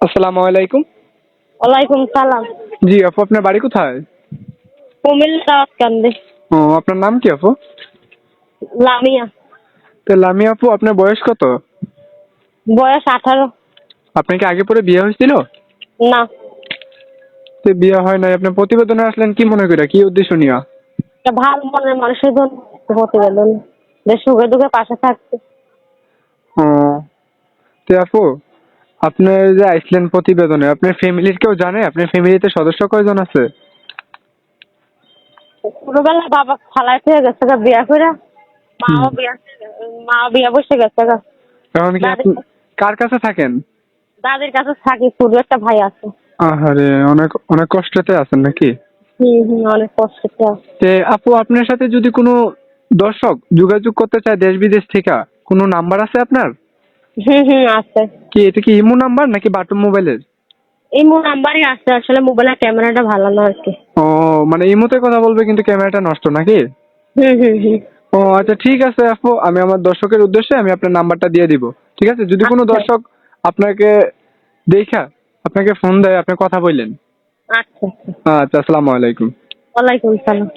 আসসালামু আলাইকুম। ওয়ালাইকুম সালাম। জি আপু আপনার বাড়ি কোথায়? কুমিল্লা দাওয়াতকান্দি ও আপনার নাম কি আপু? লামিয়া। তো লামি আপু আপনার বয়স কত? বয়স আঠারো। আপনার কি আগে পরে বিয়ে হয়েছিল? না। তো বিয়ে হয় নাই আপনার প্রতিবেদনে আসলেন কি মনে করে কি উদ্দেশ্য নিয়ে? ভালো মনের মানুষের জন্য প্রতিবেদন। যে সুখে দুঃখে পাশে থাকছে। ও। তো আপু আপনি যে আইসলেন প্রতিবেদনে আপনার ফ্যামিলির কেউ জানে? আপনার ফ্যামিলিতে সদস্য কয়জন আছে? ছোটবেলা বাবা ফালাই থেকে গেছে গা বিয়া করে মাও বিয়া মা বিয়া বসে গেছে গা। এখন কি আপনি কার কাছে থাকেন? দাদির কাছে থাকি ছোট একটা ভাই আছে। আহারে অনেক অনেক কষ্টতে আছেন নাকি? হুম হুম অনেক আছে। তে আপু আপনার সাথে যদি কোনো দর্শক যোগাযোগ করতে চায় দেশ বিদেশ থেকে কোনো নাম্বার আছে আপনার? হুম হুম আছে। কি এটা কি ইমো নাম্বার নাকি বাটন মোবাইলের? এই মোর নাম্বারই আছে আসলে মোবাইলের ক্যামেরাটা ভালো না আর কি। ও মানে ইমোতে কথা বলবে কিন্তু ক্যামেরাটা নষ্ট নাকি? হুম হুম হুম। ও আচ্ছা ঠিক আছে আপু আমি আমার দর্শকের উদ্দেশ্যে আমি আপনার নাম্বারটা দিয়ে দিব। ঠিক আছে? যদি কোনো আচ্ছা। দর্শক আপনাকে দেখা আপনাকে ফোন দেয় আপনি কথা বললেন। আচ্ছা আচ্ছা। আচ্ছা আসসালামু আলাইকুম। ওয়ালাইকুম সালাম।